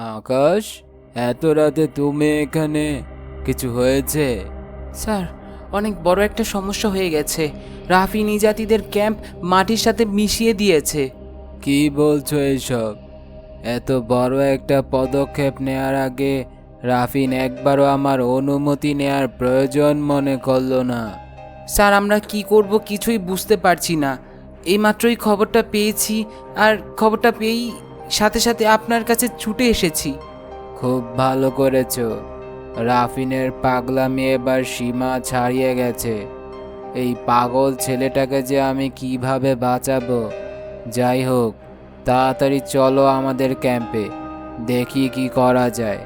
আকাশ এত রাতে তুমি এখানে? কিছু হয়েছে? স্যার অনেক বড় একটা সমস্যা হয়ে গেছে। রাফি নিজাতিদের ক্যাম্প মাটির সাথে মিশিয়ে দিয়েছে। কি বলছো এইসব এত বড় একটা পদক্ষেপ নেয়ার আগে রাফিন একবারও আমার অনুমতি নেয়ার প্রয়োজন মনে করল না। স্যার আমরা কি করব কিছুই বুঝতে পারছি না। এইমাত্রই খবরটা পেয়েছি আর খবরটা পেয়েই সাথে সাথে আপনার কাছে ছুটে এসেছি। খুব ভালো করেছ। রাফিনের পাগলামি এবার সীমা ছাড়িয়ে গেছে। এই পাগল ছেলেটাকে যে আমি কীভাবে বাঁচাবো? যাই হোক, তাড়াতাড়ি চলো আমাদের ক্যাম্পে, দেখি কি করা যায়।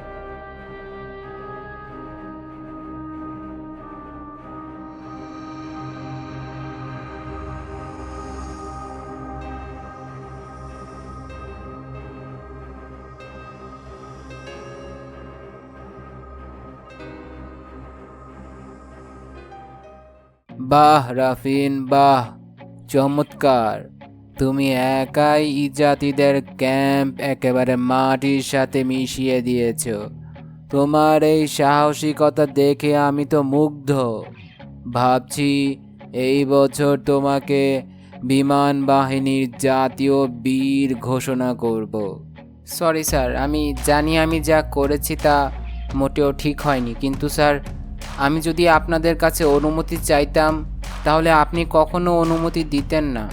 বাহ, রাফিন, বাহ। চমৎকার। তুমি একাই ইজাতিদের ক্যাম্প একেবারে মাটির সাথে মিশিয়ে দিয়েছ। তোমার এই সাহসিকতা দেখে আমি তো মুগ্ধ। ভাবছি এই বছর তোমাকে বিমান বাহিনীর জাতীয় বীর ঘোষণা করব। সরি স্যার, আমি জানি আমি যা করেছি তা মোটেও ঠিক হয়নি, কিন্তু স্যার আমি যদি আপনাদের কাছে অনুমতি চাইতাম, তাহলে আপনি কখনো অনুমতি দিতেন না।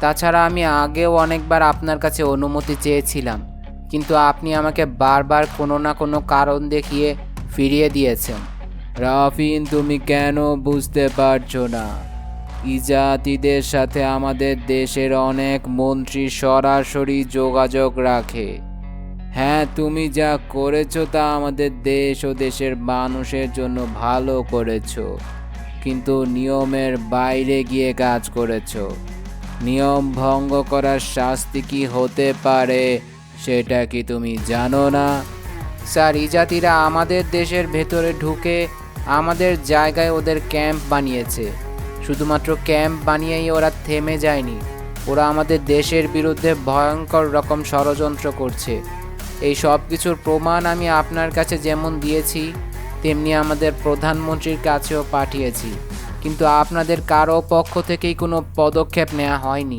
তাছাড়া আমি আগেও অনেকবার আপনার কাছে অনুমতি চেয়েছিলাম, কিন্তু আপনি আমাকে বারবার কোনো না কোনো কারণ দেখিয়ে ফিরিয়ে দিয়েছেন। রাফিন, তুমি কেন বুঝতে পারছ না? ইজাতিদের সাথে আমাদের দেশের অনেক মন্ত্রী সরাসরি যোগাযোগ রাখে। হ্যাঁ তুমি যা করেছ তা আমাদের দেশ ও দেশের মানুষের জন্য ভালো করেছ। কিন্তু নিয়মের বাইরে গিয়ে কাজ করেছ। নিয়ম ভঙ্গ করার শাস্তি কি হতে পারে, সেটা কি তুমি জানো না? স্যার, এই জাতিরা আমাদের দেশের ভেতরে ঢুকে আমাদের জায়গায় ওদের ক্যাম্প বানিয়েছে। শুধুমাত্র ক্যাম্প বানিয়েই ওরা থেমে যায়নি। ওরা আমাদের দেশের বিরুদ্ধে ভয়ঙ্কর রকম ষড়যন্ত্র করছে। এই সব কিছুর প্রমাণ আমি আপনার কাছে যেমন দিয়েছি, তেমনি আমাদের প্রধানমন্ত্রীর কাছেও পাঠিয়েছি। কিন্তু আপনাদের কারও পক্ষ থেকেই কোনো পদক্ষেপ নেওয়া হয়নি।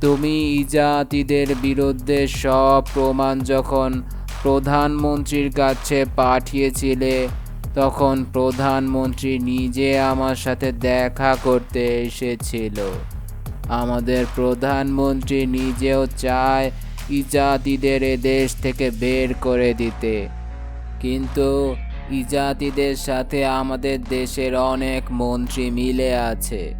তুমি ইজাতিদের বিরুদ্ধে সব প্রমাণ যখন প্রধানমন্ত্রীর কাছে পাঠিয়েছিলে, তখন প্রধানমন্ত্রী নিজে আমার সাথে দেখা করতে এসেছিল। আমাদের প্রধানমন্ত্রী নিজেও চায় ইজাতিদের এ দেশ থেকে বের করে দিতে? কিন্তু ইজাতিদের সাথে আমাদের দেশের অনেক মন্ত্রী মিলে আছে।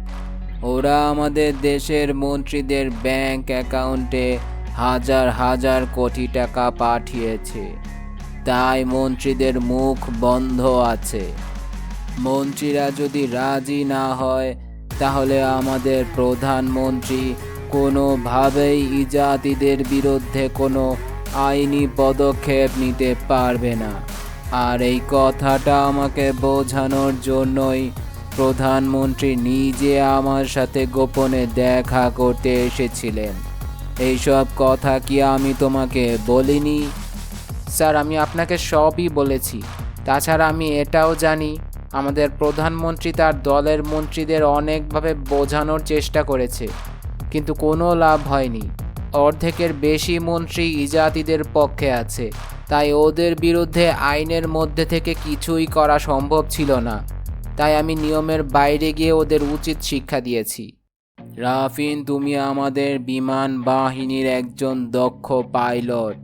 ওরা আমাদের দেশের মন্ত্রীদের ব্যাংক অ্যাকাউন্টে হাজার হাজার কোটি টাকা পাঠিয়েছে। তাই মন্ত্রীদের মুখ বন্ধ আছে। মন্ত্রীরা যদি রাজি না হয়, তাহলে আমাদের প্রধানমন্ত্রী কোনোভাবেই ইজাতিদের বিরুদ্ধে কোনো আইনি পদক্ষেপ নিতে পারবে না। আর এই কথাটা আমাকে বোঝানোর জন্যই প্রধানমন্ত্রী নিজে আমার সাথে গোপনে দেখা করতে এসেছিলেন। এইসব কথা কি আমি তোমাকে বলিনি? স্যার, আমি আপনাকে সবই বলেছি। তাছাড়া আমি এটাও জানি, আমাদের প্রধানমন্ত্রী তার দলের মন্ত্রীদের অনেকভাবে বোঝানোর চেষ্টা করেছে। কিন্তু কোনো লাভ হয়নি। অর্ধেকের বেশি মন্ত্রী ইজাতিদের পক্ষে আছে, তাই ওদের বিরুদ্ধে আইনের মধ্যে থেকে কিছুই করা সম্ভব ছিল না। তাই আমি নিয়মের বাইরে গিয়ে ওদের উচিত শিক্ষা দিয়েছি। রাফিন, তুমি আমাদের বিমান বাহিনীর একজন দক্ষ পাইলট।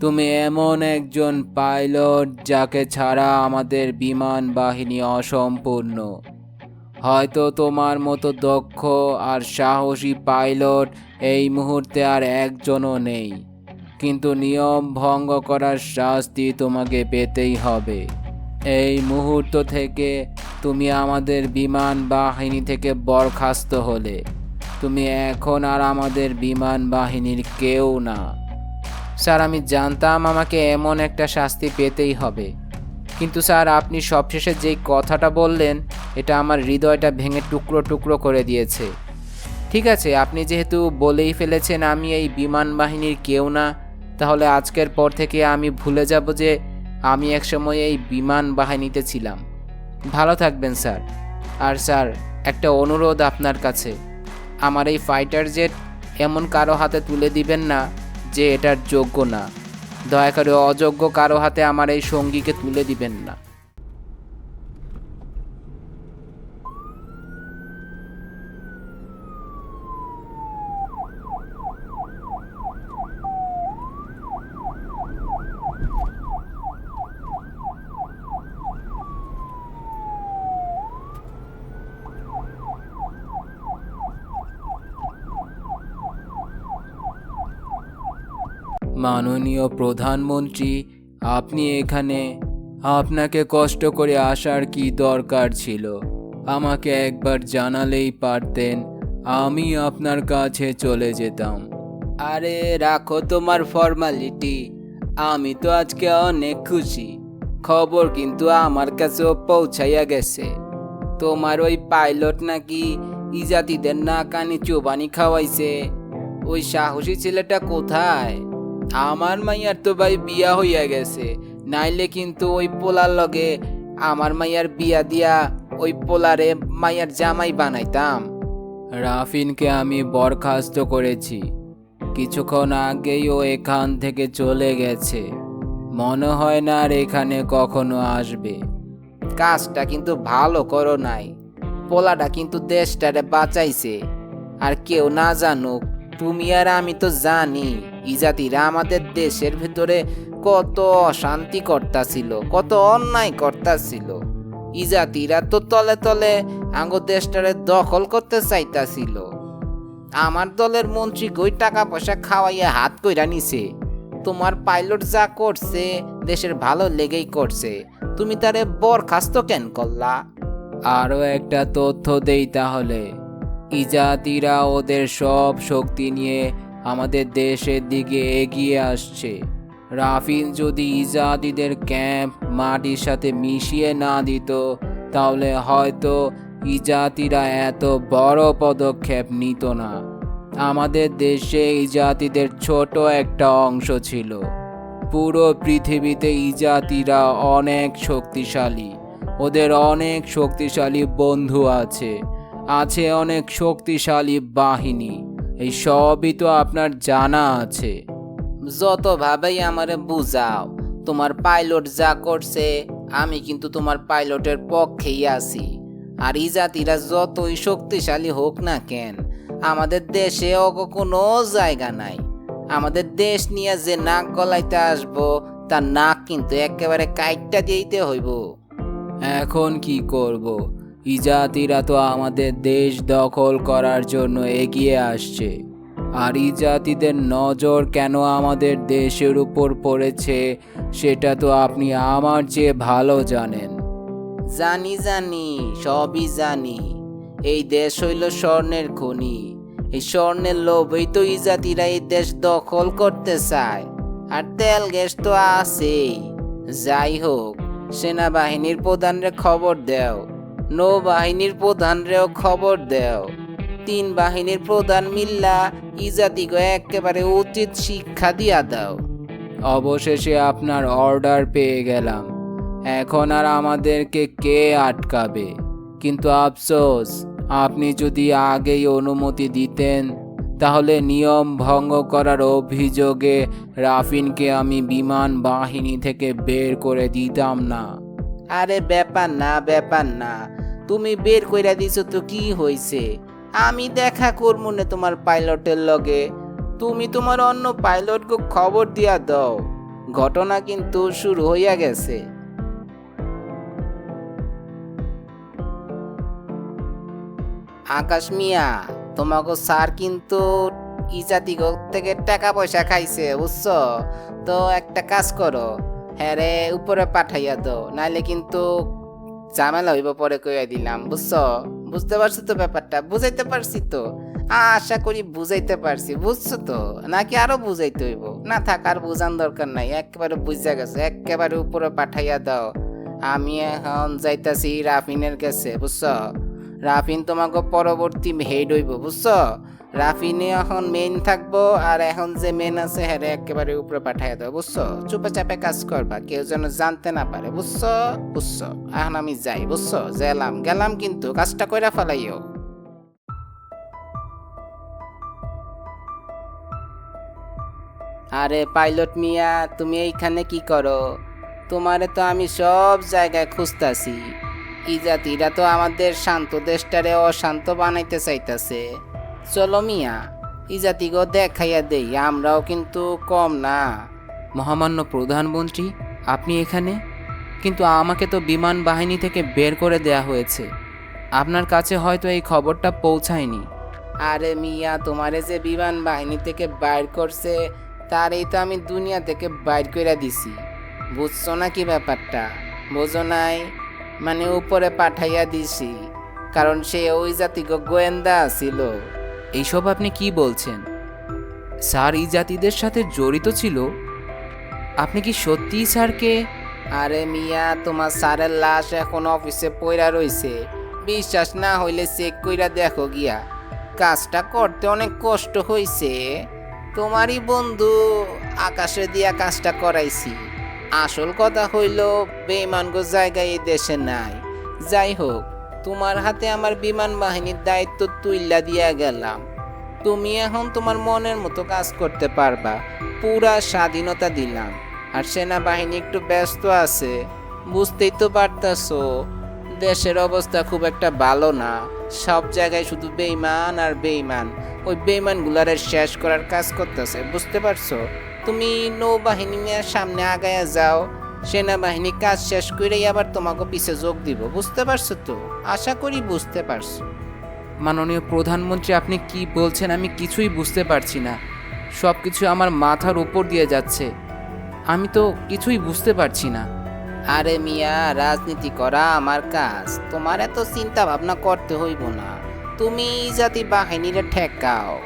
তুমি এমন একজন পাইলট যাকে ছাড়া আমাদের বিমান বাহিনী অসম্পূর্ণ। হয়তো তোমার মতো দক্ষ আর সাহসী পাইলট এই মুহূর্তে আর একজনও নেই। কিন্তু নিয়ম ভঙ্গ করার শাস্তি তোমাকে পেতেই হবে। এই মুহূর্ত থেকে তুমি আমাদের বিমান বাহিনী থেকে বরখাস্ত হলে। তুমি এখন আর আমাদের বিমান বাহিনীর কেউ না। স্যার, আমি জানতাম আমাকে এমন একটা শাস্তি পেতেই হবে। কিন্তু স্যার, আপনি সবশেষে যেই কথাটা বললেন এটা আমার হৃদয়টা ভেঙে টুকরো টুকরো করে দিয়েছে। ঠিক আছে, আপনি যেহেতু বলেই ফেলেছেন আমি এই বিমান বাহিনীর কেউ না, তাহলে আজকের পর থেকে আমি ভুলে যাব যে আমি একসময় এই বিমান বাহিনীতে ছিলাম। ভালো থাকবেন, স্যার। আর স্যার, একটা অনুরোধ আপনার কাছে। আমার এই ফাইটার জেট এমন কারও হাতে তুলে দিবেন না যে এটার যোগ্য না। দয়া করে অযোগ্য কারও হাতে আমার এই সঙ্গীকে তুলে দিবেন না। মাননীয় প্রধানমন্ত্রী, আপনি এখানে। আপনাকে কষ্ট করে আসার কি দরকার ছিল? আমাকে একবার জানালেই পারতেন, আমি আপনার কাছে চলে যেতাম। আরে, রাখো তোমার ফর্মালিটি। আমি তো আজকে অনেক খুশি। খবর কিন্তু আমার কাছেও পৌঁছাইয়া গেছে। তোমার ওই পাইলট নাকি ইজাতিদের না কানে চোবানি খাওয়াইছে। ওই সাহসী ছেলেটা কোথায়? আমার মাইয়ার তো ভাই বিয়া হইয়া গেছে, নাইলে কিন্তু ওই পোলার লগে আমার মাইয়ার বিয়া দিয়া ওই পোলারে মাইয়ার জামাই বানাইতাম। রাফিনকে আমি বরখাস্ত করেছি। কিছুক্ষণ আগেই ও এখান থেকে চলে গেছে। মনে হয় না আর এখানে কখনো আসবে। কাজটা কিন্তু ভালো করো নাই। পোলাটা কিন্তু দেশটারে বাঁচাইছে। আর কেউ না জানুক, তুমি আর আমি তো জানি। ইজাতিরা আমাদের দেশের ভিতরে কত অশান্তি কর্তাছিল, কত অন্যায় কর্তাছিল। ইজাতিরা তো তলে তলে আঙ্গ দেশটারে দখল করতে চাইতাছিল। আমার দলের মন্ত্রী গই টাকা পয়সা খাওয়াইয়া হাত কইরা নিছে? তোমার পাইলট যা করছে, দেশের ভালো লেগেই করছে। তুমি তারে বরখাস্ত কেন করলা? আরও একটা তথ্য দেই তাহলে। ইজাতিরা ওদের সব শক্তি নিয়ে আমাদের দেশের দিকে এগিয়ে আসছে। রাফিন যদি ইজাতিদের ক্যাম্প মাটির সাথে মিশিয়ে না দিত, তাহলে হয়তো ইজাতিরা এত বড় পদক্ষেপ নিত না। আমাদের দেশে ইজাতিদের ছোট একটা অংশ ছিল। পুরো পৃথিবীতে ইজাতিরা অনেক শক্তিশালী। ওদের অনেক শক্তিশালী বন্ধু আছে। আছে অনেক শক্তিশালী বাহিনী। এই সবই তো আপনার জানা আছে। যত ভাবেই আমারে বুঝাও, তোমার পাইলট যা করছে, আমি কিন্তু তোমার পাইলটের পক্ষেই আছি। আর এই জাতিরা যতই শক্তিশালী হোক না কেন, আমাদের দেশে অগ কোনো জায়গা নাই। আমাদের দেশ নিয়ে যে নাক গলাইতে আসব, তার নাক কিন্তু একেবারে কাইটটা দিতে হইব। এখন কি করব? ইজাতিরা তো আমাদের দেশ দখল করার জন্য এগিয়ে আসছে। আর ইজাতিদের নজর কেন আমাদের দেশের উপর পড়েছে, সেটা তো আপনি আমার চেয়ে ভালো জানেন। জানি জানি, সবই জানি। এই দেশ হইল স্বর্ণের খনি। এই স্বর্ণের লোভেই তো ইজাতিরা এই দেশ দখল করতে চায়। আর তেল গ্যাস তো আছেই। যাই হোক, সেনাবাহিনীর প্রধানরে খবর দেও। নৌবাহিনীর প্রধানরেও খবর দেও। তিন বাহিনীর প্রধান মিল্লা ইজাতিকে একেবারে উচিত শিক্ষা দিয়া দাও। অবশেষে আপনার অর্ডার পেয়ে গেলাম। এখন আর আমাদেরকে কে আটকাবে? কিন্তু আফসোস, আপনি যদি আগেই অনুমতি দিতেন, তাহলে নিয়ম ভঙ্গ করার অভিযোগে রাফিনকে আমি বিমান বাহিনী থেকে বের করে দিতাম না। আরে ব্যাপার না ব্যাপার না। তুমি বের কইরা দিছো তো কি হইছে? আমি দেখা করব না তোমার পাইলটের লগে। তুমি তোমার অন্য পাইলটকে খবর দিয়া দাও। ঘটনা কিন্তু শুরু হইয়া গেছে। আকাশ মিয়া তোমাকে স্যার কিন্তু ইজাতি থেকে টাকা পয়সা খাইছে, বুঝছ? তো একটা কাজ করো। হ্যাঁ রে, উপরে পাঠাইয়া দাও। নাইলে কিন্তু ঝামেলা হইব পরে কইয়া দিলাম, বুঝছ? বুঝতে পারছ তো ব্যাপারটা? বুঝাইতে পারছি তো। আশা করি বুঝাইতে পারছি, বুঝছ তো? নাকি আরও বুঝাইতে হইব? না থাক, আর বুঝান দরকার নাই। একেবারে বুঝা গেছে, একেবারে উপরে পাঠাইয়া দাও। আমি এখন যাইতাছি রাফিনের কাছে, বুঝছ? রাফিন তোমাকে পরবর্তী হেড হইব, বুঝছ? রাফিনে এখন মেইন থাকব, আর এখন যে মেন আছে হ্যাঁ একেবারে উপরে পাঠাই দেবো, বুঝছ? চুপে চাপে কাজ করবা, কেউ যেন জানতে না পারে, বুঝছ? বুঝছ? এখন আমি যাই, বুঝছ? গেলাম গেলাম কিন্তু কাজটা কইরা ফেলাইও। আরে পাইলট মিয়া, তুমি এইখানে কি করো? তোমারে তো আমি সব জায়গায় খুঁজতাছি। ই জাতিরা তো আমাদের শান্ত দেশটারে অশান্ত বানাইতে চাইতাছে। চলো মিয়া ই জাতিগো দেখাইয়া দেই আমরাও কিন্তু কম না। মহামান্য প্রধানমন্ত্রী আপনি এখানে? কিন্তু আমাকে তো বিমান বাহিনী থেকে বের করে দেয়া হয়েছে। আপনার কাছে হয়তো এই খবরটা পৌঁছায়নি। আরে মিয়া তোমারে যে বিমান বাহিনী থেকে বাইর করছে তারই তো আমি দুনিয়া থেকে বাইর করে দিছি। বুঝছ না কি ব্যাপারটা? বোঝো নাই? মানে উপরে পাঠাইয়া দিছি কারণ সে ওই জাতি গোয়েন্দা ছিল এইসব আপনি কি বলছেন? স্যার, এই জাতিদের সাথে জড়িত ছিল? আপনি কি সত্যিই স্যারকে আরে মিয়া, তোমার স্যারের লাশ এখন অফিসে পইরা রইছে। বিশ্বাস না হইলে চেক কইরা দেখো গিয়া। কাজটা করতে অনেক কষ্ট হইছে। তোমারই বন্ধু আকাশে দিয়া কাজটা করাইছি। আসল কথা হইল, বেইমানগো জায়গায় এই দেশে নাই। যাই হোক তোমার হাতে আমার বিমান বাহিনীর দায়িত্ব তুইলা দিয়া গেলাম। তুমি এখন তোমার মনের মতো কাজ করতে পারবা। পুরা স্বাধীনতা দিলাম। আর সেনাবাহিনী একটু ব্যস্ত আছে। বুঝতেই তো পারতাছো, দেশের অবস্থা খুব একটা ভালো না। সব জায়গায় শুধু বেইমান আর বেইমান ওই বেইমানগুলারে শেষ করার কাজ করতেছে, বুঝতে পারছ? তুমি নৌবাহিনী নিয়ে সামনে আগায়া যাও। সেনাবাহিনী কাজ শেষ করেই আবার তোমাকে পিছে যোগ দিব, বুঝতে পারছ তো? আশা করি বুঝতে পারছ। মাননীয় প্রধানমন্ত্রী, আপনি কি বলছেন আমি কিছুই বুঝতে পারছি না। সব কিছু আমার মাথার উপর দিয়ে যাচ্ছে। আমি তো কিছুই বুঝতে পারছি না। আরে মিয়া, রাজনীতি করা আমার কাজ। তোমার এত চিন্তা ভাবনা করতে হইব না। তুমি জাতি বাহিনীরে ঠেকাও।